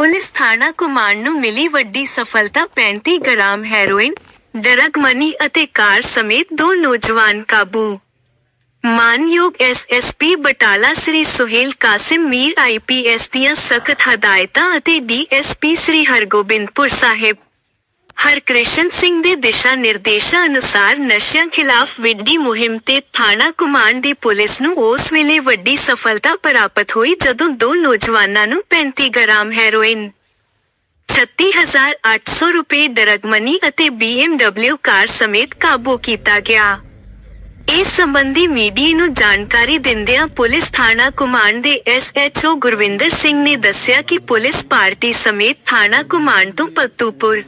Police ਥਾਣਾ ਕੁਮਾਨ ਨੂੰ ਮਿਲੀ ਵੱਡੀ ਸਫਲਤਾ 35 ਗ੍ਰਾਮ ਹੈਰੋਇਨ ਡਰਗ ਮਨੀ ਅਤੇ ਕਾਰ ਸਮੇਤ ਦੋ ਨੌਜਵਾਨ ਕਾਬੂ। ਮਾਨਯੋਗ ਐਸਐਸਪੀ ਬਟਾਲਾ ਸ੍ਰੀ ਸੁਹੇਲ ਕਾਸਿਮ, ਮੀਰ ਆਈਪੀਐਸ ਦੀਆਂ ਸਖਤ ਹਦਾਇਤਾਂ ਅਤੇ ਡੀਐਸਪੀ ਸ੍ਰੀ ਹਰਗੋਬਿੰਦਪੁਰ ਸਾਹਿਬ। ਹਰਕ੍ਰਿਸ਼ਨ ਸਿੰਘ ਦੇ ਦਿਸ਼ਾ ਨਿਰਦੇਸ਼ਾਂ ਅਨੁਸਾਰ ਨਸ਼ਿਆਂ ਖਿਲਾਫ ਵਿੱਢੀ ਮੁਹਿੰਮ ਤੇ ਥਾਣਾ ਕੁਮਾਨ ਦੀ ਪੁਲਿਸ ਨੂੰ ਉਸ ਵੇਲੇ ਵੱਡੀ ਸਫਲਤਾ ਪ੍ਰਾਪਤ ਹੋਈ ਜਦੋਂ ਦੋ ਨੌਜਵਾਨਾਂ ਨੂੰ 35 ਗ੍ਰਾਮ ਹੈਰੋਇਨ 36800 ਰੁਪਏ ਡਰਗ ਮਨੀ ਅਤੇ BMW ਕਾਰ ਸਮੇਤ ਕਾਬੂ ਕੀਤਾ ਗਿਆ। ਇਸ ਸੰਬੰਧੀ ਮੀਡੀਆ ਨੂੰ ਜਾਣਕਾਰੀ ਦਿੰਦਿਆਂ ਪੁਲਿਸ ਥਾਣਾ ਕੁਮਾਨ ਦੇ ਐਸਐਚਓ ਗੁਰਵਿੰਦਰ ਸਿੰਘ ਨੇ ਦੱਸਿਆ ਕਿ ਪੁਲਿਸ ਪਾਰਟੀ ਸਮੇਤ ਥਾਣਾ ਕੁਮਾਨ ਤੋਂ ਪਕਤੂਪੁਰ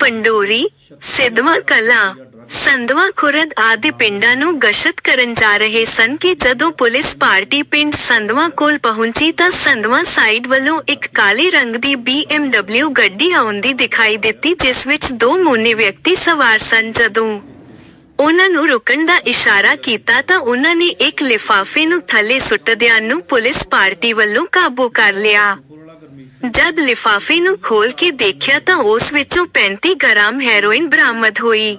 ਪੰਡੋਰੀ, ਸਿੱਧਵਾਂ ਕਲਾ, ਸੰਧਵਾ ਖੁਰਦ ਆਦਿ ਪਿੰਡਾਂ ਨੂੰ ਗਸ਼ਤ ਕਰਨ ਜਾ ਰਹੇ ਸਨ ਕਿ ਜਦੋਂ ਪੁਲਿਸ ਪਾਰਟੀ ਪਿੰਡ ਸੰਧਵਾ ਕੋਲ ਪਹੁੰਚੀ ਤਾਂ ਸੰਧਵਾ ਸਾਈਡ ਵੱਲੋਂ ਇੱਕ ਕਾਲੇ ਰੰਗ ਦੀ BMW ਗੱਡੀ ਆਉਂਦੀ ਦਿਖਾਈ ਦਿੱਤੀ, ਜਿਸ ਵਿੱਚ ਦੋ ਮੋਨੇ ਵਿਅਕਤੀ ਸਵਾਰ ਸਨ। ਜਦੋਂ ਉਹਨਾਂ ਨੂੰ ਰੁਕਣ ਦਾ ਇਸ਼ਾਰਾ ਕੀਤਾ ਤਾਂ ਉਹਨਾਂ ਨੇ ਇੱਕ ਲਿਫਾਫੇ ਨੂੰ ਥੱਲੇ ਸੁੱਟਦਿਆਂ ਨੂੰ ਪੁਲਿਸ ਪਾਰਟੀ ਵੱਲੋਂ ਕਾਬੂ ਕਰ ਲਿਆ। ਜਦ ਲਿਫਾਫੇ ਨੂੰ ਖੋਲ ਕੇ ਦੇਖਿਆ ਤਾਂ ਉਸ ਵਿੱਚੋਂ 35 ਗ੍ਰਾਮ ਹੈਰੋਇਨ ਬਰਾਮਦ ਹੋਈ।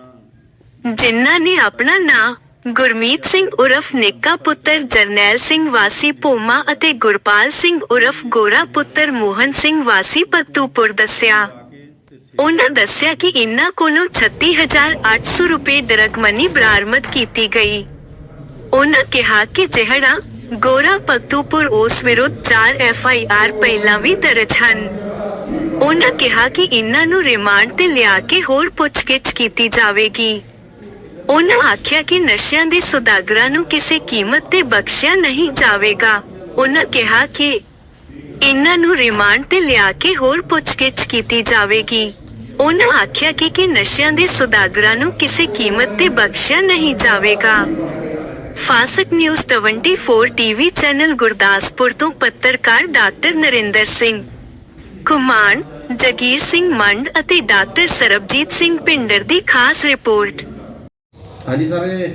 ਜਿਨ੍ਹਾਂ ਨੇ ਆਪਣਾ ਨਾਂ ਗੁਰਮੀਤ ਸਿੰਘ ਉਰਫ ਨਿੱਕਾ ਪੁੱਤਰ ਜਰਨੈਲ ਸਿੰਘ ਵਾਸੀ ਭੋਮਾ ਅਤੇ ਗੁਰਪਾਲ ਸਿੰਘ ਉਰਫ ਗੋਰਾ ਪੁੱਤਰ ਮੋਹਨ ਸਿੰਘ ਵਾਸੀ ਪਕਤੂਪੁਰ ਦੱਸਿਆ। ਉਹਨਾਂ ਦੱਸਿਆ ਕਿ ਇਨ੍ਹਾਂ ਕੋਲੋਂ 36800 ਰੁਪਏ ਡਰਗ ਮਨੀ ਬਰਾਮਦ ਕੀਤੀ ਗਈ। ਉਹਨਾਂ ਕਿਹਾ ਕਿ ਜਿਹੜਾ ਗੋਰਾ ਪਕਤੂਪੁਰ ਉਸ ਵਿਰੁੱਧ 4 ਐਫ ਆਈ ਆਰ ਪਹਿਲਾਂ ਵੀ ਦਰਜ ਹਨ। ਉਹਨਾਂ ਕਿਹਾ ਕਿ ਇਨ੍ਹਾਂ ਨੂੰ ਰਿਮਾਂਡ ਤੇ ਲਿਆ ਕੇ ਹੋਰ ਪੁੱਛਗਿੱਛ ਕੀਤੀ ਜਾਵੇਗੀ। ਉਹਨਾਂ ਆਖਿਆ ਕਿ ਨਸ਼ਿਆਂ ਦੇ ਸੁਦਾਗਰਾਂ ਨੂੰ ਕਿਸੇ ਕੀਮਤ ਤੇ ਬਖਸ਼ਿਆ ਨਹੀਂ ਜਾਵੇਗਾ। ਉਹਨਾਂ ਕਿਹਾ ਕਿ ਇਨ੍ਹਾਂ ਨੂੰ ਰਿਮਾਂਡ ਤੇ ਲਿਆ ਕੇ ਹੋਰ ਪੁੱਛਗਿੱਛ ਕੀਤੀ ਜਾਵੇਗੀ। ਉਹਨਾਂ ਆਖਿਆ ਕਿ ਕਿ ਨਸ਼ਿਆਂ ਦੇ ਸੁਦਾਗਰਾਂ ਨੂੰ ਕਿਸੇ ਕੀਮਤ ਤੇ ਬਖਸ਼ਿਆ ਨਹੀਂ ਜਾਵੇਗਾ। ਫਾਸਕ ਨਿਊਜ਼ 24 ਟੀਵੀ ਚੈਨਲ ਗੁਰਦਾਸਪੁਰ ਤੋਂ ਪੱਤਰਕਾਰ ਡਾਕਟਰ ਨਰਿੰਦਰ ਸਿੰਘ। ਕੁਮਾਨ ਜਗੀਰ ਸਿੰਘ ਮੰਡ ਅਤੇ ਡਾਕਟਰ ਸਰਬਜੀਤ ਸਿੰਘ ਪਿੰਡਰ ਦੀ ਖਾਸ ਰਿਪੋਰਟ। ਹਾਂਜੀ ਸਰ ਇਹ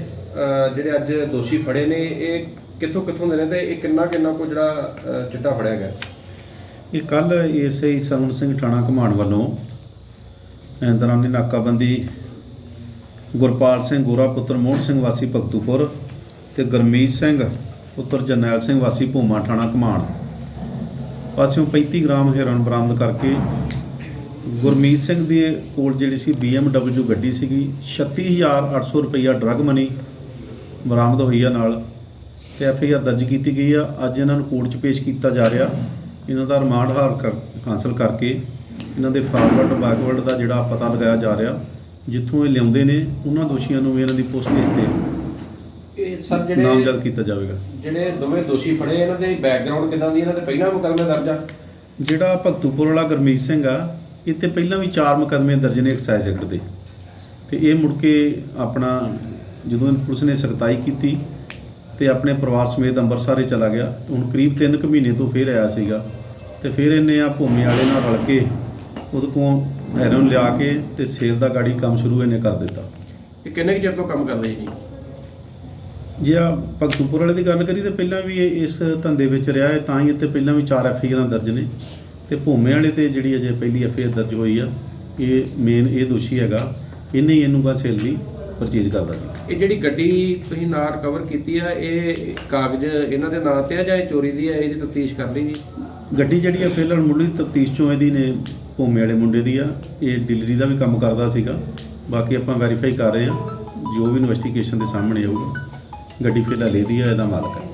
ਜਿਹੜੇ ਅੱਜ ਦੋਸ਼ੀ ਫੜੇ ਨੇ ਇਹ ਕਿੱਥੋਂ ਕਿੱਥੋਂ ਦੇ ਨੇ ਤੇ ਇਹ ਕਿੰਨਾ ਕਿੰਨਾ ਕੋ ਜਿਹੜਾ ਚਿੱਟਾ ਫੜਿਆ ਗਿਆ? ਇਹ ਕੱਲ ਏਐਸਆਈ ਸਮਨ ਸਿੰਘ ਥਾਣਾ ਘਮਾਣ ਵੱਲੋਂ ਅਹ ਦੌਰਾਨੀ ਨਾਕਾਬੰਦੀ ਗੁਰਪਾਲ ਸਿੰਘ ਗੋਰਾ ਪੁੱਤਰ ਮੋਹਨ ਸਿੰਘ ਵਾਸੀ ਭਗਤੂਪੁਰ ਤੇ ਗਰਮੀਤ ਸਿੰਘ, ਪੁੱਤਰ ਜਰਨੈਲ ਸਿੰਘ, ਵਾਸੀ ਭੂਮਾ ਥਾਣਾ ਘਮਾਣ। ਪਾਸਿਓਂ 35 ਗ੍ਰਾਮ ਹੈਰੋਇਨ ਬਰਾਮਦ ਕਰਕੇ ਗੁਰਮੀਤ ਸਿੰਘ ਦੇ ਕੋਲ ਜਿਹੜੀ ਸੀ BMW ਗੱਡੀ ਸੀਗੀ 36800 ਰੁਪਈਆ ਡਰਗ ਮਨੀ ਬਰਾਮਦ ਹੋਈ ਆ ਨਾਲ ਤੇ ਐਫਆਈਆਰ ਦਰਜ ਕੀਤੀ ਗਈ ਆ। ਅੱਜ ਇਹਨਾਂ ਨੂੰ ਕੋਰਟ 'ਚ ਪੇਸ਼ ਕੀਤਾ ਜਾ ਰਿਹਾ। ਇਹਨਾਂ ਦਾ ਰਿਮਾਂਡ ਹਾਰ ਕਰ ਹਾਸਲ ਕਰਕੇ ਇਹਨਾਂ ਦੇ ਫਾਰਵਰਡ, ਬੈਕਵਰਡ ਦਾ ਜਿਹੜਾ ਪਤਾ ਲਗਾਇਆ ਜਾ ਰਿਹਾ, ਜਿੱਥੋਂ ਇਹ ਲਿਆਉਂਦੇ ਨੇ, ਉਹਨਾਂ ਦੋਸ਼ੀਆਂ ਨੂੰ ਵੀ ਇਹਨਾਂ ਦੀ ਪੁੱਛਗਿੱਛ ਤੇ ਇਹ ਸਰ ਨਾਮਜ਼ਦ ਕੀਤਾ ਜਾਵੇਗਾ। ਜਿਹੜੇ ਦੋਵੇਂ ਦੋਸ਼ੀ ਫੜੇ ਇਹਨਾਂ ਦੇ ਬੈਕਗ੍ਰਾਉਂਡ ਕਿਦਾਂ ਦੀ ਇਹਨਾਂ ਦੇ ਪਹਿਲਾਂ ਮੁਕੱਦਮੇ ਦਰਜ ਆ? ਜਿਹੜਾ ਭਗਤੂਪੁਰ ਵਾਲਾ ਗੁਰਮੀਤ ਸਿੰਘ ਆ ਇਹ ਤੇ ਪਹਿਲਾਂ ਵੀ ਚਾਰ ਮੁਕੱਦਮੇ ਦਰਜ ਨੇ ਐਕਸਾਈਜ਼ ਐਕਟ ਦੇ। ਤੇ ਇਹ ਮੁੜ ਕੇ ਆਪਣਾ ਜਦੋਂ ਪੁਲਿਸ ਨੇ ਸਖਤਾਈ ਕੀਤੀ ਤੇ ਆਪਣੇ ਪਰਿਵਾਰ ਸਮੇਤ ਅੰਮ੍ਰਿਤਸਰ ਹੀ ਚਲਾ ਗਿਆ ਤੇ ਹੁਣ ਕਰੀਬ 3 ਕੁ ਮਹੀਨੇ ਤੋਂ ਫੇਰ ਆਇਆ ਸੀਗਾ। ਤੇ ਫਿਰ ਇਹਨੇ ਆ ਭੂਮੀ ਵਾਲੇ ਨਾਲ ਰਲ ਕੇ ਉਹਦੇ ਕੋਲ ਹੈਰੋਨ ਲਿਆ ਕੇ ਤੇ ਸੇਲ ਦਾ ਗਾੜੀ ਕੰਮ ਸ਼ੁਰੂ ਇਹਨੇ ਕਰ ਦਿੱਤਾ। ਇਹ ਕਿੰਨੇ ਕੁ ਚਿਰ ਤੋਂ ਕੰਮ ਕਰਦੇ ਸੀ ਜੀ? ਜੇ ਆ ਭਗਤੂਪੁਰ ਵਾਲੇ ਦੀ ਗੱਲ ਕਰੀ ਤੇ ਪਹਿਲਾਂ ਵੀ ਇਹ ਇਸ ਧੰਦੇ ਵਿੱਚ ਰਿਹਾ ਹੈ ਤਾਂ ਹੀ ਇੱਥੇ ਪਹਿਲਾਂ ਵੀ 4 ਐਫਆਈਆਰਾਂ ਦਰਜ ਨੇ। ਤੇ ਭੂਮੇ ਵਾਲੇ ਤੇ ਜਿਹੜੀ ਅਜੇ ਪਹਿਲੀ ਐਫਆਈਆਰ ਦਰਜ ਹੋਈ ਆ ਇਹ ਮੇਨ ਇਹ ਦੋਸ਼ੀ ਹੈਗਾ ਇਹਨੇ ਹੀ ਇਹਨੂੰ ਬਸ ਸੇਲ ਦੀ ਪਰਚੇਜ਼ ਕਰਦਾ ਸੀ। ਇਹ ਜਿਹੜੀ ਗੱਡੀ ਤੁਸੀਂ ਨਾਲ ਰਿਕਵਰ ਕੀਤੀ ਆ ਇਹ ਕਾਗਜ਼ ਇਹਨਾਂ ਦੇ ਨਾਂ ਤੇ ਆ ਜਾਂ ਇਹ ਚੋਰੀ ਦੀ ਆ ਇਹਦੀ ਤਫਤੀਸ਼ ਕਰ ਲਈ ਜੀ? ਗੱਡੀ ਜਿਹੜੀ ਆ ਫਿਲਹਾਲ ਮੁੱਢਲੀ ਤਫਤੀਸ਼ ਚੋਂ ਇਹਦੀ ਨੇ ਭੂਮੇ ਵਾਲੇ ਮੁੰਡੇ ਦੀ ਆ ਇਹ ਡਿਲੀਵਰੀ ਦਾ ਵੀ ਕੰਮ ਕਰਦਾ ਸੀਗਾ। ਬਾਕੀ ਆਪਾਂ ਵੈਰੀਫਾਈ ਕਰ ਰਹੇ ਆ ਜੋ ਵੀ ਇਨਵੈਸਟੀਗੇਸ਼ਨ ਦੇ ਸਾਹਮਣੇ ਆਊਗਾ। ਗੱਡੀ ਫਿਲਹਾਲ ਇਹਦੀ ਆ ਇਹਦਾ ਮਾਲਕ ਹੈ।